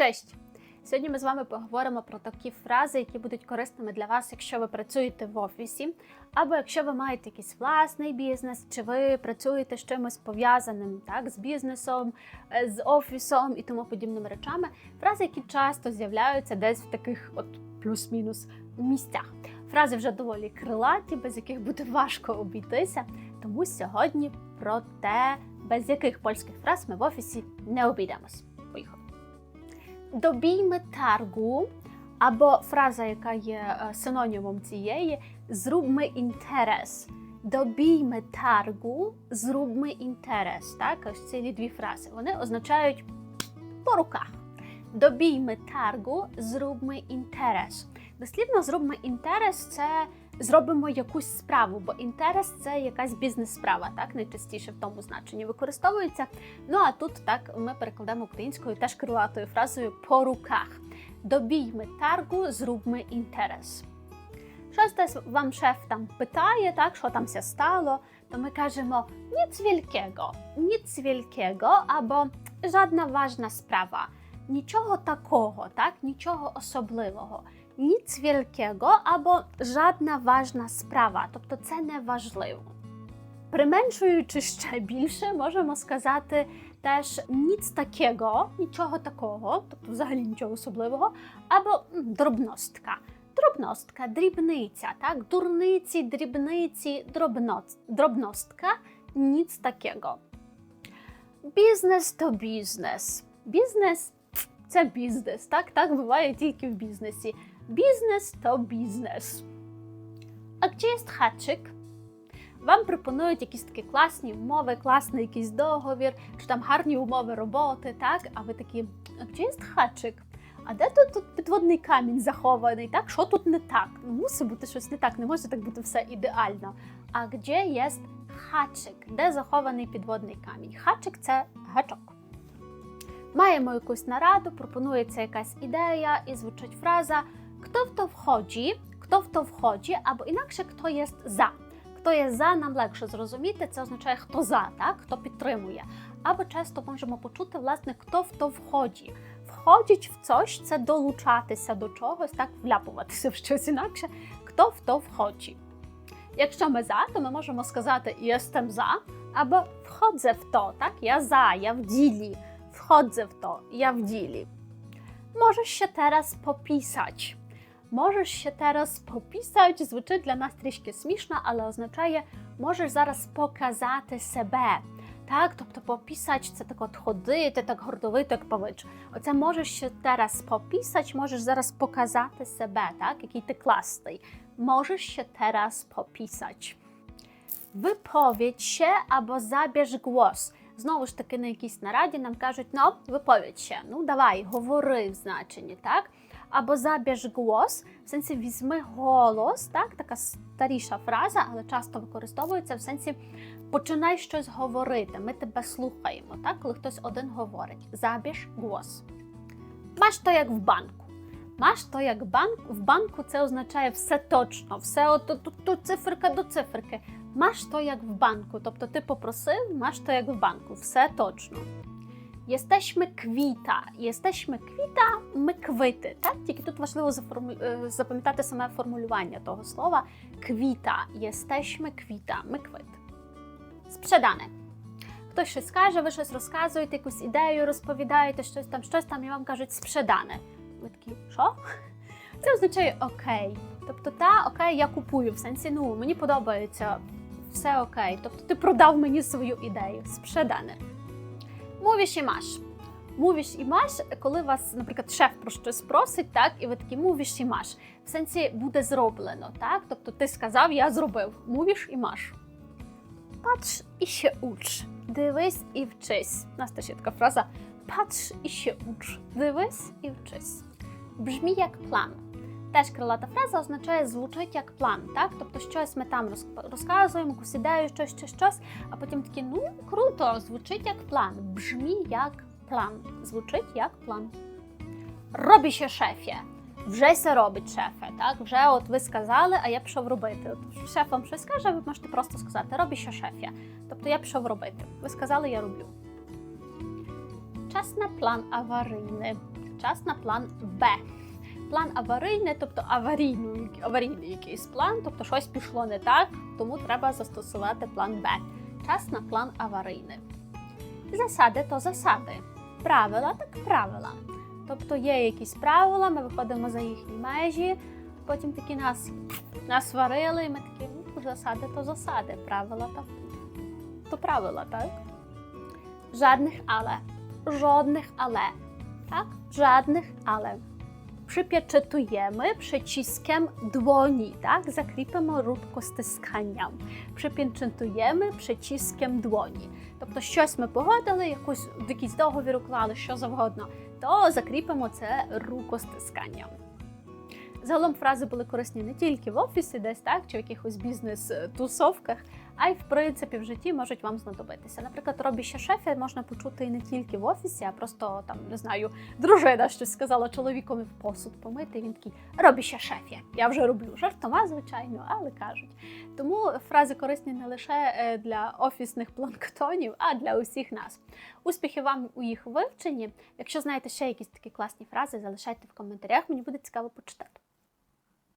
Cześć! Сьогодні ми з вами поговоримо про такі фрази, які будуть корисними для вас, якщо ви працюєте в офісі, або якщо ви маєте якийсь власний бізнес, чи ви працюєте з чимось пов'язаним так, з бізнесом, е, з офісом і тому подібними речами. Фрази, які часто з'являються десь в таких от плюс-мінус місцях. Фрази вже доволі крилаті, без яких буде важко обійтися. Тому сьогодні про те, без яких польських фраз ми в офісі не обійдемось. Поїхали. таргу, або фраза, яка є е, синонімом цієї, зробми інтерес. Добійmy таргу, зробми інтерес. Так, ось ці дві фрази. Вони означають по руках. Добійме таргу, зробми інтерес. Дослівно зробми інтерес це зробимо якусь справу, бо інтерес це якась бізнес-справа, так найчастіше в тому значенні використовується. Ну а тут так ми перекладемо українською теж крилатою фразою по руках. Добійmy таргу, зробми інтерес. Щось десь вам шеф там питає, так, що там ся стало, то ми кажемо ніц wielkiego, ніц wielkiego, або жадна важна справа, нічого такого, так, нічого особливого. Nic wielkiego або жадна важна справа, тобто це не важливо. Применшуючи ще більше, можемо сказати теж ніц такого, нічого такого, тобто взагалі нічого особливого, або дробностка. Дробностка, дрібниця, так? Дурниці, дрібниці, дробно, дробностка, ніц такого. Бізнес то бізнес. Бізнес це бізнес, так? Так буває тільки в бізнесі. Бізнес то бізнес. А gdzie jest haczyk? Вам пропонують якісь такі класні умови, класний якийсь договір, чи там гарні умови роботи, так? А ви такі, а gdzie jest haczyk? А де тут, тут підводний камінь захований? Так, що тут не так? Ну, мусить бути щось не так, не може так бути все ідеально. А gdzie jest haczyk? Де захований підводний камінь? Haczyk – це гачок. Маємо якусь нараду, пропонується якась ідея, і звучить фраза Хто в то входzi, хто в то входzi, або інакше хто є за. Хто є за, нам легше зрозуміти, це означає хто за, так? хто підтримує. Або часто можемо почути, власне, хто в то вході. Входить в coś це долучатися до чогось, так, вляпуватися в щось інакше. Хто в то входzi. Якщо ми за, то ми можемо сказати jestem за, або входзę в то, так? Я за, я в ділі. Wchodzę w to, ja w ділі. Możesz się teraz popisać. Можеш ще teraz popisać звучить для нас трішки смішно, але означає можеш зараз показати себе. Так, тобто попісач це так от ходити, так гордовито, як павич. Оце можеш ще teraz popisać, можеш зараз показати себе, так, який ти класний. Можеш ще teraz popisać. Wypowiedź się albo zabierz głos. Знову ж таки, на якійсь нараді нам кажуть, ну, виповідь ще, ну давай, говори в значенні, так? Або забіж голос, в сенсі візьми голос, так? Така старіша фраза, але часто використовується в сенсі починай щось говорити, ми тебе слухаємо, так? Коли хтось один говорить. Забіж голос. Маш то як в банку. Маш то як банк, в банку це означає все точно, все от, от, от циферка до циферки. Маш то як в банку, тобто ти попросив, маш то як в банку, все точно. Jesteśmy kwita. Jesteśmy kwita, ми квити. Так? Тільки тут важливо е, запам'ятати саме формулювання того слова. Квіта. Jesteśmy kwita, ми квит. Спrzedane. Хтось щось скаже, ви щось розказуєте, якусь ідею розповідаєте, щось там, щось там, і вам кажуть спrzedane. Ви такі, що? Це означає окей. Тобто, та окей, я купую в сенсі, ну мені подобається, все окей. Тобто ти продав мені свою ідею. Спrzedane. Мовіш і маш. Мовіш і маш, коли вас, наприклад, шеф про щось просить, так, і ви такі мовіш і маш. В сенсі буде зроблено, так? Тобто ти сказав, я зробив. Мовіш і маш. Patrz і ще уч. Дивись і вчись. У нас теж є така фраза Patrz і ще уч. Дивись і вчись. Бжмі як план. Теж крилата фраза означає звучить як план, так? Тобто щось ми там розказуємо, якусь ідею, щось, щось, щось, а потім такі, ну круто, звучить як план. Бжмі як план. Звучить як план. Робі ще шефє. Вже се робить шефе, так? Вже от ви сказали, а я пішов робити. От шеф вам щось каже, ви можете просто сказати робі ще шефє. Тобто я пішов робити. Ви сказали, я роблю. Час на план аварійний. Час на план Б. План аварійний, тобто аварійний, аварійний якийсь план, тобто щось пішло не так, тому треба застосувати план Б. Час на план аварійний. Засади то засади. Правила так правила. Тобто є якісь правила, ми виходимо за їхні межі, потім такі нас, сварили, і ми такі, ну, засади то засади, правила то, то правила, так? Żadnych ale. Żadnych ale. Tak? Żadnych ale. Przypieczętujemy przyciskiem dłoni, tak? Закріпимо рудкостисканням. Przypieczętujemy przyciskiem dłoni. Тобто щось ми погодили, якусь, якийсь договір уклали, що завгодно, то закріпимо це рукостисканням. Загалом фрази були корисні не тільки в офісі, десь так, чи в якихось бізнес-тусовках, а й в принципі в житті можуть вам знадобитися. Наприклад, робіще шефі можна почути і не тільки в офісі, а просто там не знаю, дружина щось сказала чоловікові в посуд помити. і Він такий робіще шефі. Я вже роблю жартома, звичайно, але кажуть. Тому фрази корисні не лише е, для офісних планктонів, а для усіх нас. Успіхів вам у їх вивченні. Якщо знаєте ще якісь такі класні фрази, залишайте в коментарях. Мені буде цікаво почитати.